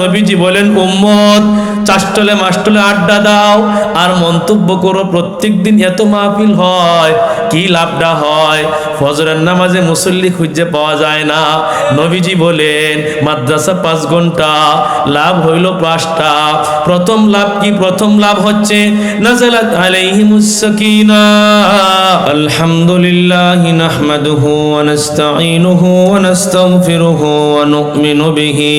নবীজি বলেন, উম্মত চাষ্টলে মাস্টলে আড্ডা দাও, আর মন্তব্য করো, প্রত্যেক দিন এত মাহফিল হয়, কি লাভটা হয়? ফজরের নামাজে মুসল্লি খুঁজে পাওয়া যায় না। নবীজি বলেন, মাদ্রাসা পাঁচ ঘণ্টা, লাভ হইল পাঁচটা। প্রথম লাভ কি? প্রথম লাভ হচ্ছে, নাজালাত আলাইহিমুস সাকিনা। আলহামদুলিল্লাহ নাহমাদুহু ওয়া নাস্তাঈনুহু ওয়া নাস্তাগফিরুহু ওয়া নু'মিনু বিহি।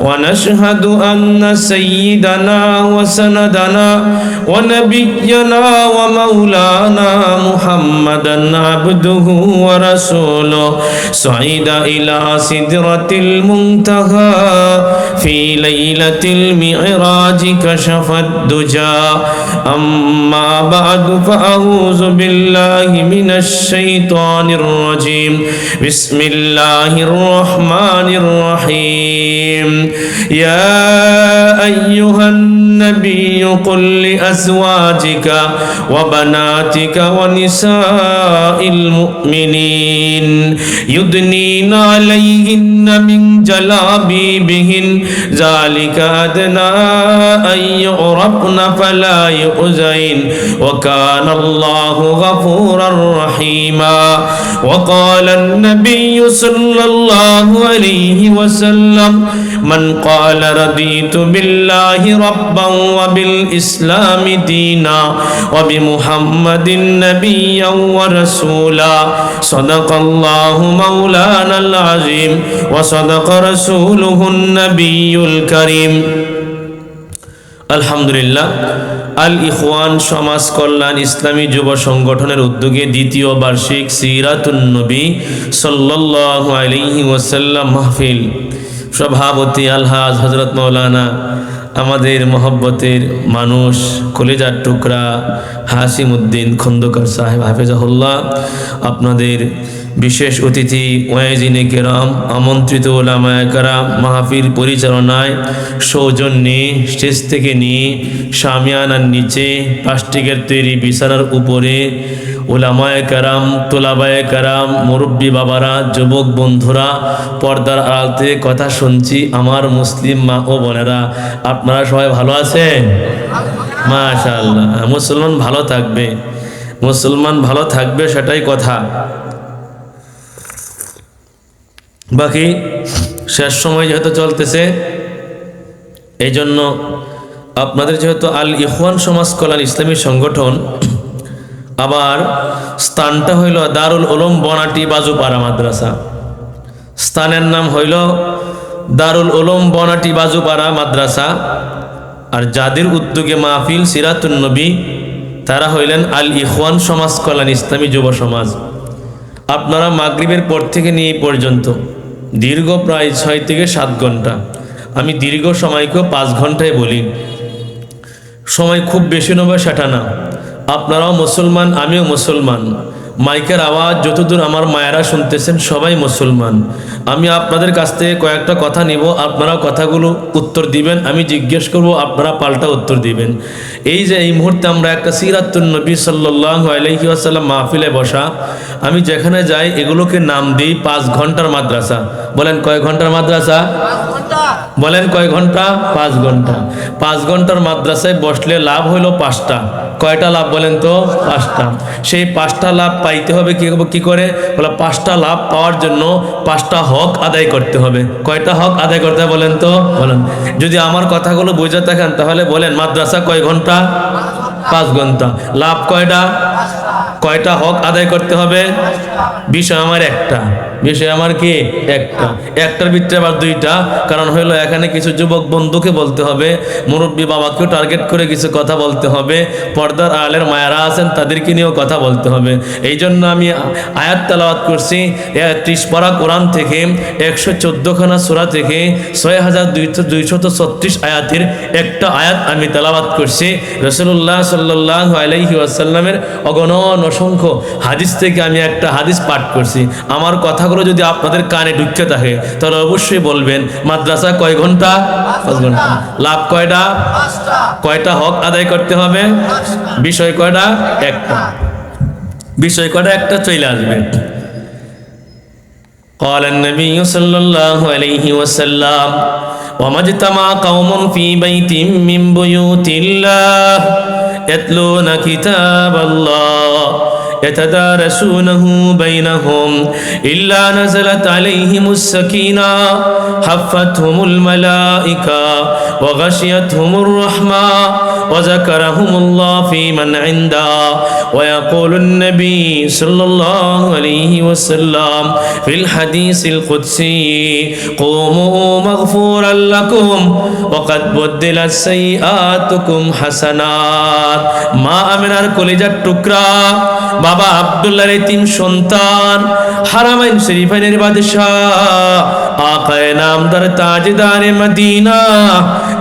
ونشهد أن سيدنا وسندنا ونبينا ومولانا محمدا عبده ورسوله. صعد إلى سدرة المنتهى في ليلة المعراج كشف الدجى. أما بعد فأعوذ بالله من الشيطان الرجيم. بسم الله الرحمن الرحيم. يا أيها النبي قل لأزواجك وبناتك ونساء المؤمنين يدنين عليهن من جلابيبهن ذلك أدنى أن يعرفن فلا يؤذين وكان الله غفورا رحيما وقال النبي صلى الله عليه وسلم من قال رضيت بالله ربا وبالإسلام دينا وبمحمد نبيا ورسولا صدق الله مولانا العظيم وصدق رسوله النبي الكريم. আলহামদুলিল্লাহ, আল ইখওয়ান সমাজ কল্যাণ ইসলামী যুব সংগঠনের উদ্যোগে দ্বিতীয় বার্ষিক সিরাতুন নবী সাল্লাল্লাহু আলাইহি ওয়াসাল্লাম মাহফিল। সভাপতি আলহাজ হজরত মৌলানা আমাদের মহব্বতের মানুষ, কলেজার টুকরা হাসিম উদ্দিন খন্দকার সাহেব হাফেজাহুল্লাহ, আপনাদের বিশেষ অতিথি, ওয়াইজিনে কেরাম, আমন্ত্রিত ওলামায় কারাম, মাহফিল পরিচালনায় সৌজন্যে স্টেজ থেকে নিয়ে সামিয়ানার নিচে প্লাস্টিকের তৈরি বিছানার উপরে ওলামায় কারাম, তোলাবায় কারাম, মুরব্বী বাবারা, যুবক বন্ধুরা পর্দার আড়াল কথা শুনছি আমার মুসলিম মা ও বোনেরা। আপনারা সবাই ভালো আছেন? মাশাআল্লাহ, মুসলমান ভালো থাকবে। মুসলমান ভালো থাকবে সেটাই কথা। বাকি শেষ সময় যেহেতু চলতেছে এই জন্য আপনাদের যেহেতু আল ইখওয়ান সমাজ কল্যাণ ইসলামী সংগঠন, আবার স্থানটা হইল দারুল উলুম বনাটি বাজুপাড়া মাদ্রাসা। স্থানের নাম হইল দারুল উলুম বনাটি বাজুপাড়া মাদ্রাসা। আর যাদের উদ্যোগে মাহফিল সিরাতুন নবী, তারা হইলেন আল ইখওয়ান সমাজ কল্যাণ ইসলামী যুব সমাজ। আপনারা মাগরিবের পর থেকে নিয়ে পর্যন্ত। দীর্ঘ প্রায় ছয় থেকে সাত ঘণ্টা। আমি দীর্ঘ সময়কেও পাঁচ ঘন্টায় বলি। সময় খুব বেশি নেবে সেটা না। আপনারাও মুসলমান, আমিও মুসলমান। মাইকের আওয়াজ যতদূর আমার মায়েরা শুনতেছেন সবাই মুসলমান। আমি আপনাদের কাছ থেকে কয়েকটা কথা নিব আপনারা কথাগুলো উত্তর দিবেন, আমি জিজ্ঞেস করব, আপনারা পাল্টা উত্তর দিবেন। এই যে এই মুহূর্তে আমরা একটা সিরাতুল নবী সাল্লাহ আলহি আসাল্লাম মাহফিলে বসা, আমি যেখানে যাই এগুলোকে নাম দিই পাঁচ ঘণ্টার মাদ্রাসা। বলেন কয় ঘণ্টার মাদ্রাসা? বলেন কয় ঘণ্টা? পাঁচ ঘণ্টা। পাঁচ ঘণ্টার মাদ্রাসায় বসলে লাভ হলো পাঁচটা। কয়টা লাভ বলেন তো? পাঁচটা। সেই পাঁচটা লাভ পাইতে হবে কি কি করে? বলে পাঁচটা লাভ পাওয়ার জন্য পাঁচটা হক আদায় করতে হবে। কয়টা হক আদায় করতে বলেন তো? বলেন। যদি আমার কথাগুলো বুঝে থাকেন, তাহলে বলেন মাদ্রাসা কয় ঘণ্টা? পাঁচ ঘণ্টা। লাভ কয়টা? কয়টা হক আদায় করতে হবে? বিষয় আমার একটা। বিষয় আমার কি? একটা। একটার ভিতরে আবার দুইটা। কারণ হইল এখানে কিছু যুবক বন্ধুকে বলতে হবে। মুরব্বী বাবাকেও টার্গেট করে কিছু কথা বলতে হবে। পর্দার আলের মায়েরা আছেন তাদেরকে নিয়েও কথা বলতে হবে। এই জন্য আমি আয়াত তালাওয়াত করছি। ত্রিশ পারা কোরআন থেকে একশো চোদ্দোখানা সুরা থেকে ছয় হাজার দুইশো দুইশত ছত্রিশ আয়াতের একটা আয়াত আমি তালাবাত করছি। রসুল্লাহ সাল্লাহ আলাইহি আসাল্লামের অগণন অসংখ্য হাদিস থেকে আমি একটা হাদিস পাঠ করছি। আমার কথাগুলো যদি আপনাদের কানে ঢুকতে থাকে তাহলে অবশ্যই বলবেন মাদ্রাসা কয় ঘন্টা পাঁচ ঘন্টা লাভ কয়টা কয়টা হক আদায় করতে হবে বিষয় কয়টা একটা বিষয় কয়টা একটা চলে আসবে قال النبي صلى الله عليه وسلم وما اجتمع قوم في بيت من بيوت الله يتلون كتاب الله يتدارسونه بينهم إلا نزلت عليهم السكينة حفتهم الملائكة وغشيتهم الرحمة وذكرهم الله في من عنده ويقول النبي صلى الله عليه وسلم في الحديث القدسي قوموا مغفورا لكم وقد بدلت سيئاتكم حسنات মা আমিনার কলিজার টুকরা বাবা আব্দুল্লাহর তিন সন্তান হারামাইন শরীফাইনের বাদশাহ আকায় নামদার তাজদারে মদিনা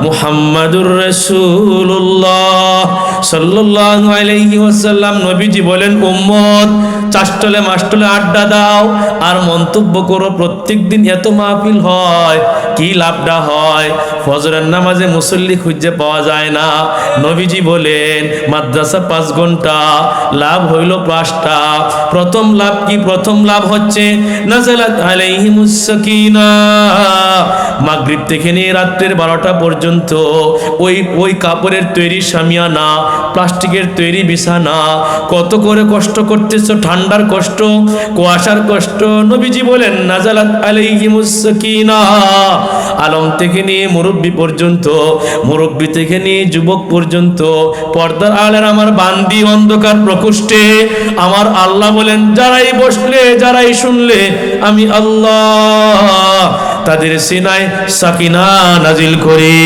মুহাম্মাদুর রাসূলুল্লাহ। সাল্লাল্লাহু আলাইহি ওয়াসাল্লাম নবীজি বলেন, উম্মত চাষ্টলে মাষ্টলে আড্ডা দাও, আর মন্তব্য করো প্রত্যেকদিন এত মাহফিল হয়, কি লাভটা হয়? ফজরের নামাজে মুসল্লি খুঁজে পাওয়া যায় না। নবীজি বলেন, মাদ্রাসা পাঁচ ঘণ্টা, লাভ হইল পাঁচটা। প্রথম লাভ কি? প্রথম লাভ হচ্ছে, নাজালাত আলাইহিমুস সাকিনা। মাগরিব থেকে নিয়ে রাত্রের বারোটা পর্যন্ত ওই ওই কাপড়ের তৈরি সামিয়ানা, প্লাস্টিকের তৈরি বিছানা, কত করে কষ্ট করতেছ, ঠান্ডার কষ্ট, কুয়াশার কষ্ট, নবীজি বলেন, নাজালাত আলাইহিমুস সাকিনা। আলম থেকে নিয়ে মুরব্বী পর্যন্ত, মুরব্বী থেকে নিয়ে যুবক পর্যন্ত, পর্দার আলের আমার বান্দি অন্ধকার প্রকোষ্ঠে, আমার আল্লাহ বলেন, যারাই বসলে, যারাই শুনলে, আমি আল্লাহ তাদের সিনায় সাকিনা নাজিল করি।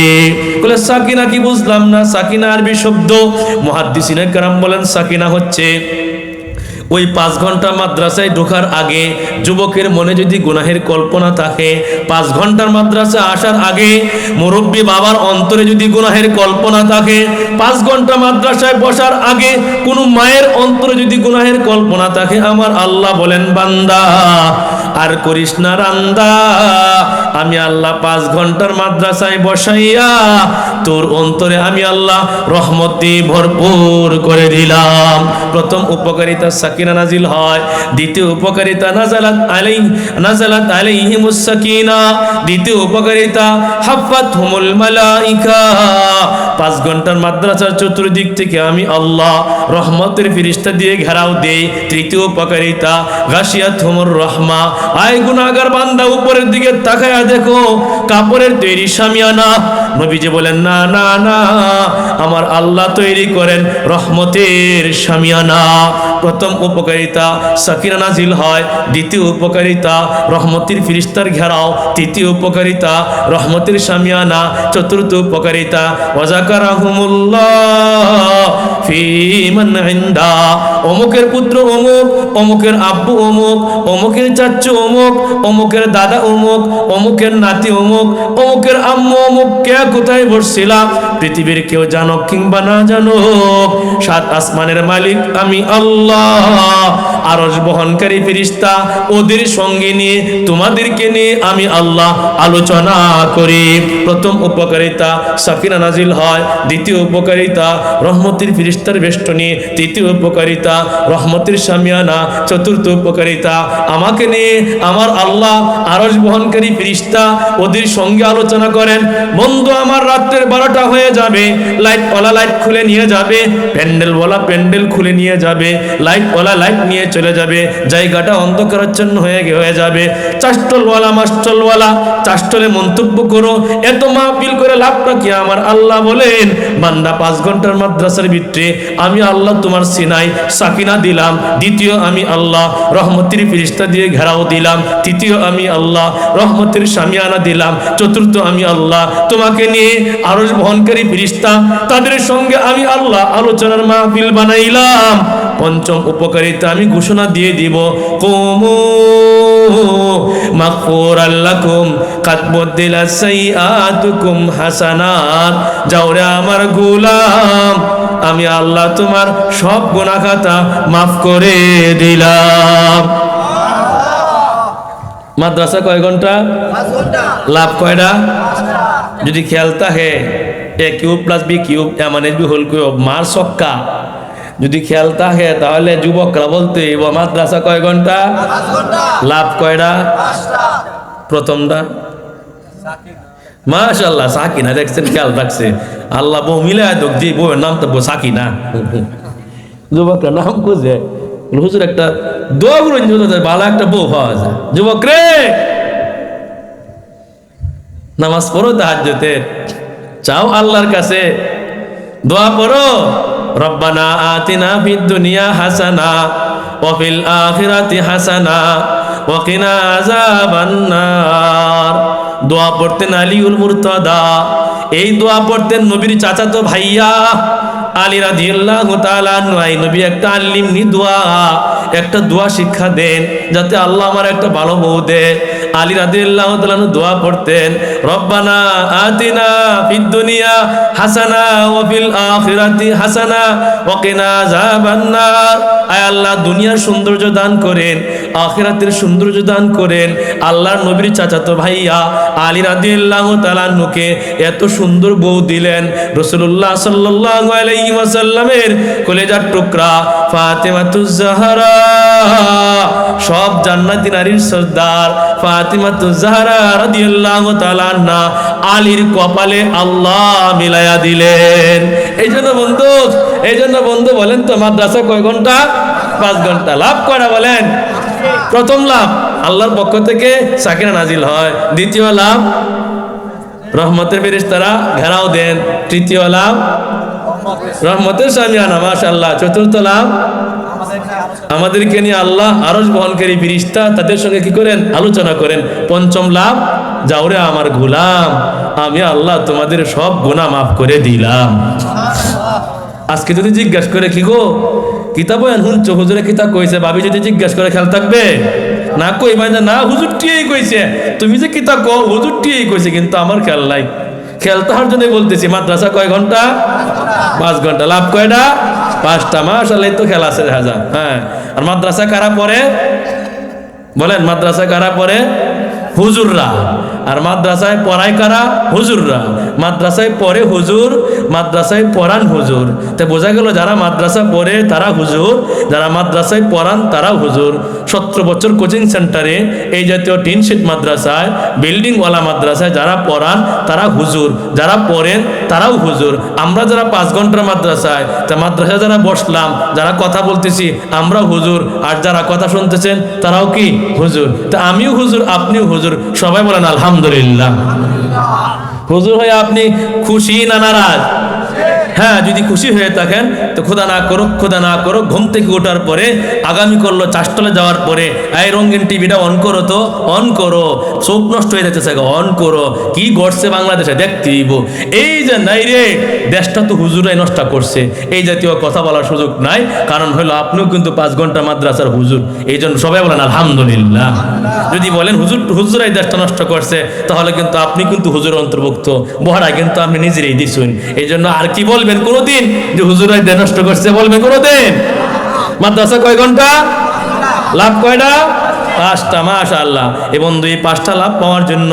বলে সাকিনা কি বুঝলাম না? সাকিনা আরবি শব্দ। মহাদ্দিসিনে কারাম বলেন, সাকিনা হচ্ছে ওই পাঁচ ঘণ্টা মাদ্রাসায় ঢোকার আগে যুবকের মনে যদি গুনাহের কল্পনা থাকে, পাঁচ ঘণ্টার মাদ্রাসা আসার আগে মুরব্বী বাবার অন্তরে যদি গুনাহের কল্পনা থাকে, পাঁচ ঘণ্টা মাদ্রাসায় বসার আগে কোনো মায়ের অন্তরে যদি গুনাহের কল্পনা থাকে, আমার আল্লাহ বলেন, বান্দা আর করিস না রান্দা। আমি আল্লাহ পাঁচ ঘণ্টার মাদ্রাসায় বসাইয়া তোর অন্তরে আমি আল্লাহ রহমতি ভরপুর করে দিলাম। প্রথম উপকারিতা সাকিনা নাজিল হয়, দ্বিতীয় উপকারিতা নাজালাত আলাই নাজালাত আলাইহিমুস সাকিনা, দ্বিতীয় উপকারিতা হাফাত হুমুল মালাইকা। পাঁচ ঘণ্টার মাদ্রাসার চতুর্দিক থেকে আমি আল্লাহ রহমতের ফিরিস্তা দিয়ে ঘেরাও দেই। তৃতীয় উপকারিতা গাছিয়াত হুমুর রহমা আয় গুনাগার বান্দা, উপরের দিকে তাকায়া দেখো, কাপড়ের তৈরি সামিয়ানা নবীজি বলেন, না না না, আমার আল্লাহ তৈরি করেন রহমতের সামিয়ানা প্রথম উপকারিতা সাকিনা নাজিল হয়, দ্বিতীয় উপকারিতা রহমতের ফিরিস্তার ঘেরাও, তৃতীয় উপকারিতা রহমতের সামিয়ানা চতুর্থ উপকারিতা, ওয়াজাকারাহুমুল্লাহ ফি মান ইনদা, অমুকের পুত্র অমুক, অমুকের আব্বু অমুক, অমুকের অমুক, অমুকের দাদা অমুক, অমুকের নাতি অমুক, অমুকের আম্মু অমুক, কে কোথায় বসছিলাম পৃথিবীর কেউ জানো কিংবা না জানো সাত আসমানের মালিক আমি আল্লাহ। আরস বহনকারী ফিরিস্তা, ওদের সঙ্গে নিয়ে, তোমাদেরকে নিয়ে আমি আল্লাহ আলোচনা করি। প্রথম উপকারিতা সাকিনা নাজিল হয়, দ্বিতীয় উপকারিতা রহমতের ফিরিস্তার বেষ্টনী তৃতীয় উপকারিতা, রহমতের সামিয়ানা, চতুর্থ উপকারিতা। আমাকে নিয়ে আমার আল্লাহ আরস বহনকারী ফিরিস্তা ওদের সঙ্গে আলোচনা করেন। বন্ধু, আমার রাত্রের বারোটা হয়ে যাবে। লাইট ওলা লাইট খুলে নিয়ে যাবে। প্যান্ডেল ওলা প্যান্ডেল খুলে নিয়ে যাবে। লাইট ওলা লাইট নিয়ে চলে যাবে। জায়গাটা অন্ধকারাচ্ছন্ন হয়ে হয়ে যাবে। চাষ্টলওয়ালা মাস্টলওয়ালা চাষ্টলে মন্তব্য করো। এত মাহফিল করে লাভটা কি? আমার আল্লাহ বলেন, বান্দা পাঁচ ঘণ্টার মাদ্রাসার ভিতরে হচ্ছে আমি আল্লাহ তোমার সিনাই সাকিনা দিলাম, দ্বিতীয় আমি আল্লাহ রহমতের ফিরিস্তা দিয়ে ঘেরাও দিলাম, তৃতীয় আমি আল্লাহ রহমতের সামিয়ানা দিলাম, চতুর্থ আমি আল্লাহ তোমাকে নিয়ে আরও বহনকারী ফিরিস্তা তাদের সঙ্গে আমি আল্লাহ আলোচনার মাহফিল বানাইলাম। পঞ্চম উপকারিতা আমি ঘোষণা দিয়ে দিব, কোমো যাও রে আমার গোলাম। আমি আল্লাহ তোমার সব গুনাহ খাতা মাফ করে দিলাম। মাদ্রাসা কয় ঘণ্টা? লাভ কয়টা? যদি খেলতা হে A cube plus B cube এমন বি হোল কিউব মার সক্কা যদি খেলতা হে তাহলে যুবকরা বলতে মাদ্রাসা কয় ঘণ্টা? লাভ কয়টা? প্রথমটা? মাশাল্লাহ সাকিনা দেখছেন, খেয়াল রাখছে। আল্লাহ বউ মিলে দোক দি বউয়ের নাম তো সাকিনা। যুবকরা নাম খুঁজে, হুজুর একটা দোয়া ভালো একটা বউ পাওয়া যায়। যুবক রে! নামাজ পড়ো তাহাজ্জুদের চাও আল্লাহর কাছে। দোয়া পড়ো। রব্বানা আতিনা ফিদ দুনিয়া হাসানা। ওয়া ফিল আখিরাতি হাসানা ওয়া কিনা আযাবান নার দোয়া পড়তেন আলিউল মুরতাদা। এই দোয়া পড়তেন নবীর চাচাতো ভাইয়া আলী রাদিয়াল্লাহু তাআলা নয় নবী, একটা আল্লিমনি দোয়া, একটা দোয়া শিক্ষা দেন। যাতে আল্লাহ আমার একটা ভালো বউ দেন আলী রাদিয়াল্লাহু তাআলা দোয়া পড়তেন রব্বানা আতিনা ফিদ দুনিয়া হাসানা ওয়া ফিল আখিরাতি হাসানা ওয়া কিনা আযাবান নার আয় আল্লাহ, দুনিয়ার সৌন্দর্য দান করেন, আখিরাতের সৌন্দর্য দান করেন। আল্লাহর নবীর চাচাতো ভাইয়া আলী রাদিয়াল্লাহু তাআলা নুকে এত সুন্দর বউ দিলেন। রাসূলুল্লাহ সাল্লাল্লাহু আলাইহি ওয়াসাল্লামের কলেজার টুকরা ফাতেমাতুজ জাহরা সব জান্নাতি নারীর সর্দার ফাতিমাতুজ জাহরা রাদিয়াল্লাহু তাআলা আনহা আলীর কপালে আল্লাহ মিলায়া দিলেন। এই জন্য বন্ধু এই জন্য বন্ধু বলেন তো, মাদ্রাসা কয় ঘণ্টা? পাঁচ ঘণ্টা। লাভ করা বলেন? প্রথম লাভ, আল্লাহর পক্ষ থেকে সাকিনা নাজিল হয়। দ্বিতীয় লাভ, রহমতের ফেরেশতারা ঘেরাও দেন। তৃতীয় লাভ, রহমতের সামিয়ানা মাশাআল্লাহ। চতুর্থ লাভ আমাদেরকে নিয়ে আল্লাহ আরজ বহনকারী ফিরিস্তা তাদের সঙ্গে কি করেন? আলোচনা করেন। পঞ্চম লাভ যাওরে আমার গোলাম, আমি আল্লাহ তোমাদের সব গুনাহ মাফ করে দিলাম। আজকে যদি জিজ্ঞাসা করে, কি গো? কিতাব হুজুরে কিতাব কইছে? ভাবি যদি জিজ্ঞাসা করে, খেয়াল থাকবে? না কই মানে না হুজুর টিয়েই কইছে। তুমি যে কিতাব কো হুজুর টিয়েই কইছে, কিন্তু আমার খেয়াল নাই। খেয়াল তাহার জন্য বলতেছি, মাদ্রাসা কয় ঘণ্টা? পাঁচ ঘণ্টা। লাভ কয়টা? পাঁচটা মাস আলাই তো খেলা আছে দেখা যায় হ্যাঁ। আর মাদ্রাসা কারা পড়ে? বলেন, মাদ্রাসা কারা পড়ে? হুজুররা। আর মাদ্রাসায় পড়ায় কারা? হুজুররা। মাদ্রাসায় পড়ে হুজুর, মাদ্রাসায় পড়ান হুজুর। তা বোঝা গেল যারা মাদ্রাসা পড়ে তারা হুজুর, যারা মাদ্রাসায় পড়ান তারা হুজুর। সতেরো বছর কোচিং সেন্টারে এই জাতীয় টিন শিট মাদ্রাসায় বিল্ডিংওয়ালা মাদ্রাসায় যারা পড়ান তারা হুজুর। যারা পড়েন তারাও হুজুর। আমরা যারা পাঁচ ঘণ্টার মাদ্রাসায়, তা মাদ্রাসায় যারা বসলাম, যারা কথা বলতেছি আমরা হুজুর। আর যারা কথা শুনতেছেন তারাও কি? হুজুর। তা আমিও হুজুর, আপনিও হুজুর। সবাই বলেন আলহামদুলিল্লাহ। হুজুর হয়ে আপনি খুশি না নারাজ? হ্যাঁ যদি খুশি হয়ে থাকেন, তো খোদা না করো খোদা না করো ঘুম থেকে ওঠার পরে, আগামী করল চাষতলে যাওয়ার পরে, এই রঙিন টিভিটা অন করো তো, অন করো, চোখ নষ্ট হয়ে যাচ্ছে অন করো, কি ঘটছে বাংলাদেশে দেখতে দিব এই যে নাই রে, দেশটা তো হুজুরাই নষ্ট করছে, এই জাতীয় কথা বলার সুযোগ নাই, কারণ হলো আপনিও কিন্তু পাঁচ ঘণ্টা মাদ্রাসার হুজুর, এই জন্য সবাই বলেন, আলহামদুলিল্লাহ। যদি বলেন, হুজুর, হুজুরাই দেশটা নষ্ট করছে, তাহলে কিন্তু আপনি কিন্তু হুজুর অন্তর্ভুক্ত, বহারা কিন্তু আপনি নিজেরই দিচ্ছেন এই জন্য আর কি বলবেন? কোনোদিন? যে হুজুরাই দেহ নষ্ট করছে বলবেন কোনোদিন? মাদ্রাসা কয় ঘণ্টা? লাভ কয়টা? পাঁচটা মাস আল্লাহ এ বন্ধু, এই পাঁচটা লাভ পাওয়ার জন্য।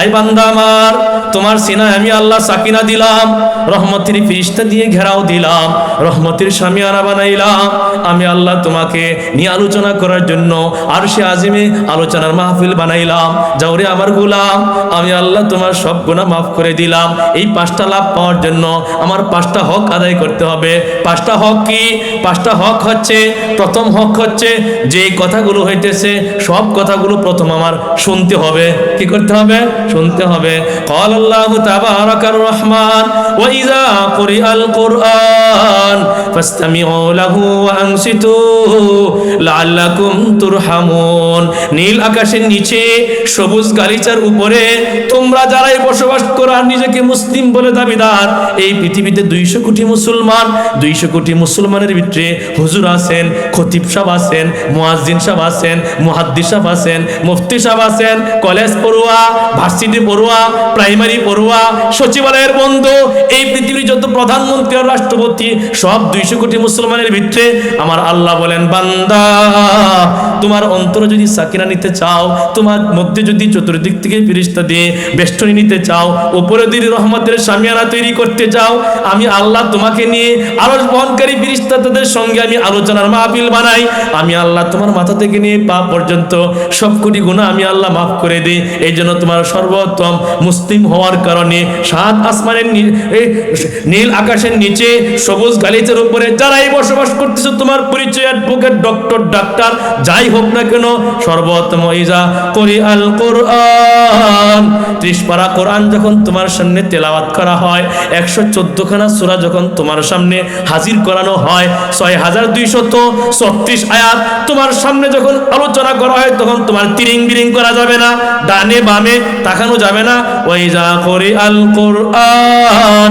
আই বান্দা আমার, তোমার সিনায় আমি আল্লাহ সাকিনা দিলাম, রহমতের ফিরিস্তা দিয়ে ঘেরাও দিলাম, রহমতের সামিয়ানা বানাইলাম। আমি আল্লাহ তোমাকে নিয়ে আলোচনা করার জন্য আর সে আজিমে আলোচনার মাহফিল বানাইলাম। যাওরে আমার গুলাম, আমি আল্লাহ তোমার সব গুণা মাফ করে দিলাম। এই পাঁচটা লাভ পাওয়ার জন্য আমার পাঁচটা হক আদায় করতে হবে। পাঁচটা হক কি? পাঁচটা হক হচ্ছে, প্রথম হক হচ্ছে যে কথাগুলো হইতেছে সব কথাগুলো প্রথম আমার শুনতে হবে। কি করতে হবে? শুনতে হবে। কল আল্লাহ তাবারাকার রহমান ওয়াইজা করি আল কোরআন, ফাস্তামিউ লাহু ওয়া আনসিতু লাআল্লাকুম তুরহামুন। নীল আকাশের নিচে সবুজ গালিচার উপরে তোমরা যারাই বসবাস করো আর নিজেকে মুসলিম বলে দাবিদার, এই পৃথিবীতে দুইশো কোটি মুসলমান, দুইশো কোটি মুসলমানের ভিতরে হুজুর আছেন, খতিব সাহেব আছেন, মুয়াজ্জিন সাহেব আছেন মুহাদ্দিস সাহেব আছেন, মুফতি সাহেব আছেন কলেজ পড়ুয়া ভার্সিটি পড়ুয়া প্রাইমারি পড়ুয়া, সচিবালয়ের বন্ধু, এই পৃথিবীর যত প্রধানমন্ত্রী আর রাষ্ট্রপতি, সব দুইশো কোটি মুসলমানের ভিতরে আমার আল্লাহ বলেন, বান্দা, তোমার অন্তর যদি সাকিনা নিতে চাও, তোমার মধ্যে যদি চতুর্দিক থেকে ফিরিস্তা দিয়ে বেষ্টনী নিতে চাও, উপরে দিদি রহমতের সামিয়ানা তৈরি করতে চাও, আমি আল্লাহ তোমাকে নিয়ে আলোচ বহনকারী ফিরিস্তাদের সঙ্গে আমি আলোচনার মাহফিল বানাই, আমি আল্লাহ তোমার মাথা থেকে নিয়ে পা পর্যন্ত সব কোটি গুণা আমি আল্লাহ মাফ করে দিই। এই জন্য তোমার সর্বোত্তম মুসলিম হওয়ার কারণে সাত আসমানের নীল আকাশের নিচে সবুজ গালিচার উপরে যারাই বসবাস করতেছো, তোমার পরিচয় অ্যাডভোকেট ডক্টর ডাক্তার, যাই হোক না কেন, সর্বোত্তম ইজা করি আল কোরআন। ত্রিশ পারা কোরআন যখন তোমার সামনে তেলাওয়াত করা হয়, একশো চোদ্দখানা সুরা যখন তোমার সামনে হাজির করানো হয়, ছয় হাজার দুইশত ছত্রিশ আয়াত তোমার সামনে যখন আলোচনা করা হয় তখন তোমার তিরিং বিরিং করা যাবে না, ডানে বামে তাকানো যাবে না। ওই যা করি আল কোরআন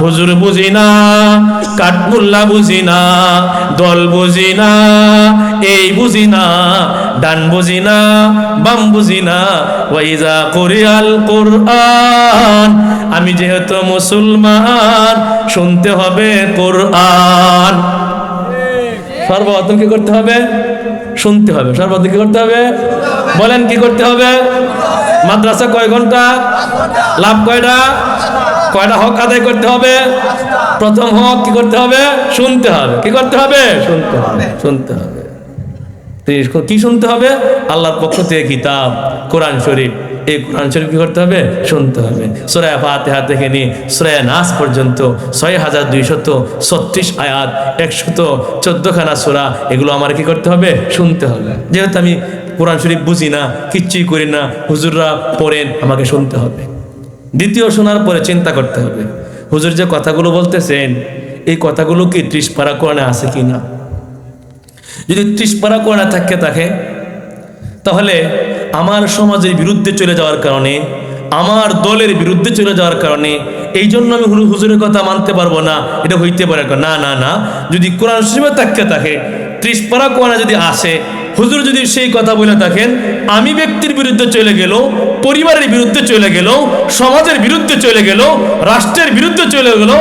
হুজুর বুঝি না কাঠমুল্লা বুঝি না, দল বুঝি না, এই বুঝি না, ডান বুঝি না, বাম বুঝি না। ওয়াইজা কোরিয়াল কোরআন, আমি যেহেতু মুসলমান, শুনতে হবে কোরআন। সর্বপ্রথম কি করতে হবে? শুনতে হবে। সর্বপ্রথম কি করতে হবে? বলেন কি করতে হবে? মাদ্রাসা কয় ঘণ্টা? লাভ কয়টা? কয়টা হক আদায় করতে হবে? প্রথম হক কি করতে হবে? শুনতে হবে। কি করতে হবে? শুনতে হবে। শুনতে হবে। কি শুনতে হবে? আল্লাহর পক্ষ থেকে কিতাব, কোরআন শরীফ। এই কোরআন শরীফ কি করতে হবে? শুনতে হবে। সুরায় ফাতেহা থেকে নিয়ে সুরায় নাস পর্যন্ত ছয় হাজার দুইশত ছত্রিশ আয়াত, একশত চোদ্দখানা সুরা, এগুলো আমার কি করতে হবে? শুনতে হবে। যেহেতু আমি কোরআন শরীফ বুঝি না, কিচ্ছুই করি না, হুজুররা পড়েন, আমাকে শুনতে হবে। দ্বিতীয় শোনার পরে চিন্তা করতে হবে। হুজুর যে কথাগুলো বলতেছেন, এই কথাগুলো কি ত্রিশ পারা কোরআনে আছে কি না? যদি ত্রিশ পারা কোরআনে থাকে তাকে, তাহলে আমার সমাজের বিরুদ্ধে চলে যাওয়ার কারণে, আমার দলের বিরুদ্ধে চলে যাওয়ার কারণে, এই জন্য আমি হুজুর- হুজুরের কথা মানতে পারব না, এটা হইতে পারে না। না না যদি কোরআন শরীফে থাকতে থাকে, ত্রিশ পারা কোরআনে যদি আসে হুজুর যদি সেই কথা বলে থাকেন, আমি ব্যক্তির বিরুদ্ধে চলে গেল, পরিবারের বিরুদ্ধে চলে গেল, সমাজের বিরুদ্ধে চলে গেল, রাষ্ট্রের বিরুদ্ধে চলে গেল,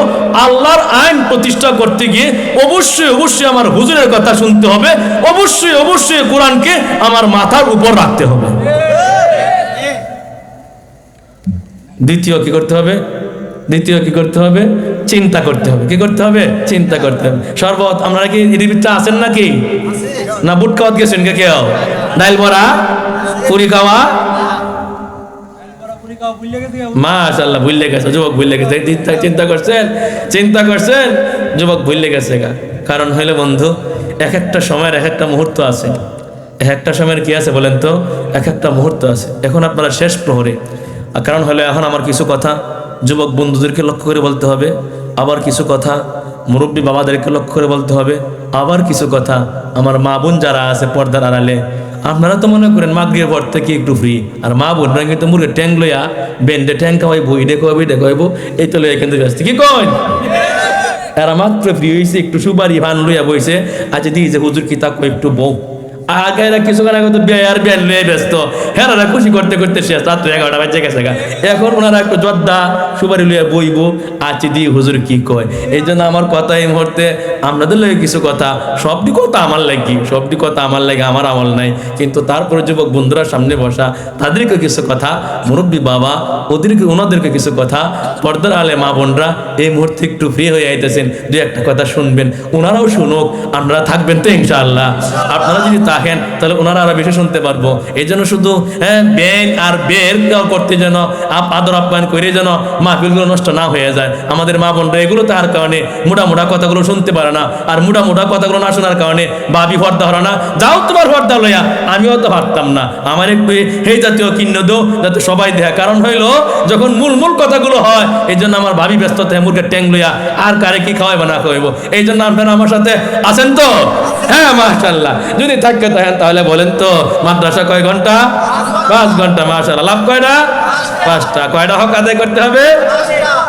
আল্লাহর আইন প্রতিষ্ঠা করতে গিয়ে অবশ্যই অবশ্যই আমার হুজুরের কথা শুনতে হবে, অবশ্যই অবশ্যই কোরআনকে আমার মাথার উপর রাখতে হবে। দ্বিতীয় কি করতে হবে? দ্বিতীয় কি করতে হবে? চিন্তা করতে হবে। কি করতে হবে? চিন্তা করতে হবে। সর্বত, আপনারা কি এটির ভিতরে আছেন নাকি? না বুট খাওয়াত গেছেন কে কেউ ডাইল বড়া, পুরি খাওয়া? মাশাল্লাহ ভুললে গেছে, যুবক ভুললে গেছে। চিন্তা- করছেন? চিন্তা করছেন? যুবক ভুললে গেছে গা। কারণ হইলে বন্ধু এক একটা সময়ের এক একটা মুহূর্ত আছে। এক একটা সময়ের কি আছে বলেন তো? এক একটা মুহূর্ত আছে। এখন আপনারা শেষ প্রহরে। কারণ হলো এখন আমার কিছু কথা যুবক বন্ধুদেরকে লক্ষ্য করে বলতে হবে। আবার কিছু কথা মুরব্বী বাবাদেরকে লক্ষ্য করে বলতে হবে। আবার কিছু কথা। আমার মা বোন যারা আছে পর্দার আড়ালে, আপনারা তো মনে করেন মাগরির পর থেকে একটু ফ্রি আর মা বোনরা কিন্তু মুরগের ট্যাং লইয়া বেন্ডে ট্যাং খাওয়াইবো ইডে খাওয়াইবো ইডে খাওয়াইবো, এই তো লইয়া কিন্তু ব্যস্ত। কি কয় এরা মাত্র ফ্রি হয়েছে একটু সুপারি ভান লইয়া বইছে। আচ্ছা দিয়েছে হুজুর কিতাব একটু বউ? আগে এরা কিছুক্ষণ আগে তো বিয়ে আর বিয়ান ব্যস্ত। হ্যাঁ খুশি করতে করতে শেষ এগারোটা বাজে গেছে গা। এখন ওনারা একটু জর্দা সুপারি লইয়া দি হুজুর কি কয়? এই জন্য আমার কথা এই মুহূর্তে, আপনাদের লাগে কিছু কথা সবটি কথা আমার লাগি সবটি কথা আমার লাগে, আমার আমল নাই। কিন্তু তারপরে যুবক বন্ধুরা সামনে বসা, তাদেরকে কিছু কথা, মুরব্বী বাবা, ওদেরকে, ওনাদেরকে কিছু কথা, পর্দার আলে মা বোনরা এই মুহূর্তে একটু ফ্রি হয়ে আইতেছেন, দুই একটা কথা শুনবেন। ওনারাও শুনুক, আপনারা থাকবেন তো ইনশাআল্লাহ। আপনারা যদি রাখেন, তাহলে ওনারা আরও বেশি শুনতে পারব। এই জন্য শুধু হ্যাঁ আর বের করতে যেন আদর আপ্যায়ন করে যেন মাহফিলগুলো নষ্ট না হয়ে যায়। আমাদের মা বোনরা এগুলো তার কারণে মোটা মোটা কথাগুলো শুনতে পারে না। আর মোটা মোটা কথাগুলো না শোনার কারণে বাবি ফর্দা হলো না। যাও তোমার ফর্দা লইয়া, আমিও তো পারতাম না। আমার একটু এই জাতীয় কিন্ন দো যাতে সবাই দেয় কারণ হইল, যখন মূল মূল কথাগুলো হয়, এই জন্য আমার ভাবি ব্যস্ত থাকে, মুরগের ট্যাং লইয়া আর কারে কি খাওয়াইবো না খাওয়াইবো। এই জন্য আপনারা আমার সাথে আছেন তো? হ্যাঁ মাশাল্লাহ যদি থাকতে থাকেন তাহলে বলেন তো, মাদ্রাসা কয় ঘণ্টা? পাঁচ ঘণ্টা মাসাল লাভ কয়টা? পাঁচটা। কয়টা হক আদায় করতে হবে?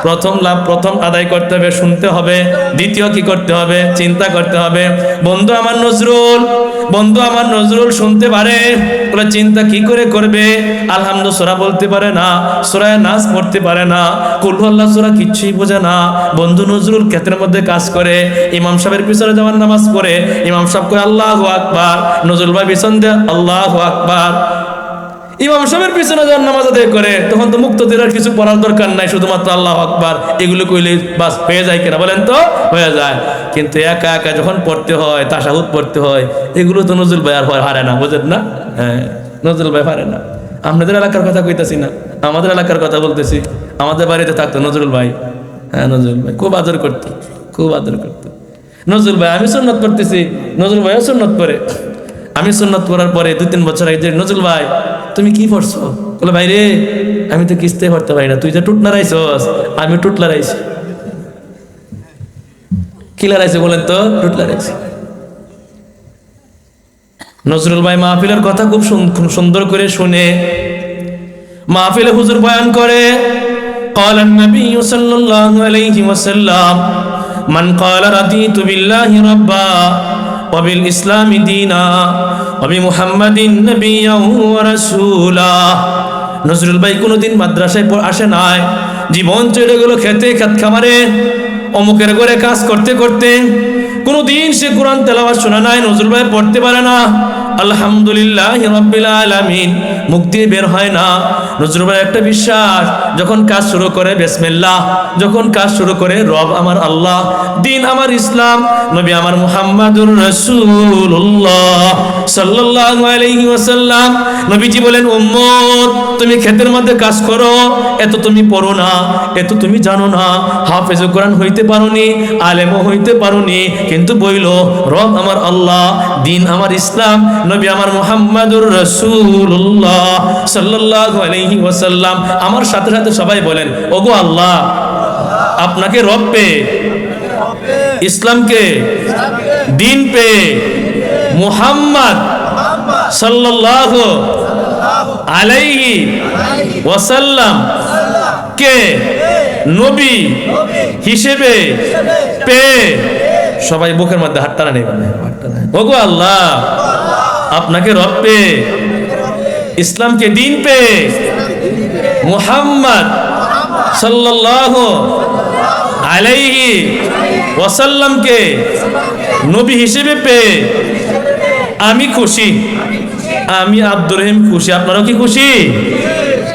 প্রথম লাভ, প্রথম আদায় করতে হবে, শুনতে হবে। দ্বিতীয় কি করতে হবে? চিন্তা করতে হবে। বন্ধু আমার নজরুল বন্ধু আমার নজরুল শুনতে পারে ওরা চিন্তা কি করে করবে? আলহামদু সোরা বলতে পারে না, সোরায় নাচ পড়তে পারে না কুলহল্লা সোরা কিচ্ছুই বোঝে না। বন্ধু নজরুল ক্ষেত্রের মধ্যে কাজ করে, ইমাম সাহেবের পিছনে যাওয়ার নামাজ পড়ে, ইমাম সাহেব কয়ে, আল্লাহ আকবার। নজরুল ভাই পিছন দেয়, আল্লাহ আকবার। ইমাম সাহেবের পিছনে যখন নামাজ আদায় করে তখন তো মুক্ত আর কিছু পড়ার দরকার নাই শুধুমাত্র আল্লাহ আকবার। এগুলো কইলে বাস হয়ে যায় কিনা বলেন তো? হয়ে যায়। কিন্তু একা একা যখন পড়তে হয় তাসাহুদ পড়তে হয় এগুলো তো নজরুল ভাই আর হারে না বুঝেন না? হ্যাঁ নজরুল ভাই হারে না। আপনাদের এলাকার কথা কইতাছি না আমাদের এলাকার কথা বলতেছি। আমাদের বাড়িতে থাকতো নজরুল ভাই। হ্যাঁ নজরুল ভাই খুব আদর করতো খুব আদর করতো। নজরুল ভাই আমি সুন্নত করতেছি নজরুল ভাইও সুন্নত করে আমি সুন্নত করার পরে দু তিন বছর আগে যে, নজরুল ভাই তুমি কি পড়ছো বলে ভাই রে আমি তো কিস্তে পড়তে পারি না তুই যে টুট লারাইছস আমি টুট লারাইছি কি লারাইছে বলেন তো টুট লারাইছি নজরুল ভাই মাহফিলের কথা খুব সুন- খুব সুন্দর করে শুনে মাহফিলে হুজুর বয়ান করে قال النبي صلى الله عليه وسلم من قال رضيت بالله ربا وبالإسلام دينا وبمحمد نبيا ورسولا নজরুল ভাই কোনোদিন মাদ্রাসায় পড়- আসে নাই জীবন চলে গেল খেতে খাত খামারে অমুকের ঘরে কাজ করতে করতে কোনোদিন সে কোরআন তেলাওয়াত শোনা নাই নজরুল ভাই পড়তে পারে না আলহামদুলিল্লাহ রব্বিল আলামিন। মুখ দিয়ে বের হয় না। নজরুল একটা বিশ্বাস, যখন কাজ শুরু করে, বেসমিল্লাহ, যখন কাজ শুরু করে, রব আমার আল্লাহ, দিন আমার ইসলাম, নবী আমার মুহাম্মাদুর রাসূলুল্লাহ সাল্লাল্লাহু আলাইহি ওয়াসাল্লাম। নবীজি বলেন, উম্মত, তুমি ক্ষেতের মধ্যে কাজ করো, এত তুমি পড়ো না, এত তুমি জানো না, হাফেজ কোরআন হইতে পারোনি, আলেমও হইতে পারোনি, কিন্তু বইল, রব আমার আল্লাহ, দিন আমার ইসলাম নবী আমার মোহাম্মদুর রসুল্লাহ সাল্লাল্লাহু আলাইহি ওয়াসাল্লাম। আমার সাথে সাথে সবাই বলেন, ওগো আল্লাহ, আপনাকে রব পে, ইসলামকে, দিন পে, মুহাম্মদ সাল্লাল্লাহু আলাইহি ওয়াসাল্লাম কে নবী হিসেবে পে? সবাই বুকের মধ্যে হাতটা নেই। ওগো আল্লাহ আপনাকে রব পে, ইসলামকে দিন পে। মুহাম্মদ সাল্লাল্লাহু আলাইহি ওয়াসাল্লামকে নবী হিসেবে পেয়ে আমি খুশি। আমি আব্দুর রহিম খুশি। আপনারাও কি খুশি?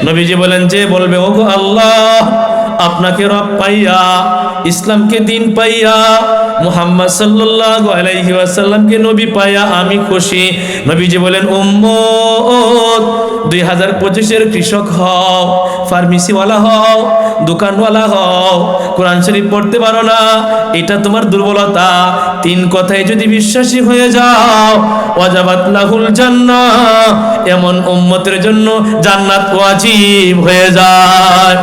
নবীজি বলেন যে, বলবে, ওগো আল্লাহ, আপনাকে রব পাইয়া, ইসলামকে দিন পাইয়া মুহাম্মদ সাল্লাল্লাহু আলাইহি ওয়াসাল্লামকে নবী পায়া আমি খুশি। নবীজি বলেন, উম্মত, দুই হাজার পঁচিশের কৃষক হও, ফার্মেসিওয়ালা হও, দোকানওয়ালা হও, কোরআন শরীফ পড়তে পারো না, এটা তোমার দুর্বলতা। তিন কথায় যদি বিশ্বাসী হয়ে যাও, ওয়াজাবাত লাহুল জান্নাহ, এমন উম্মতের জন্য জান্নাত ওয়াজিব হয়ে যায়।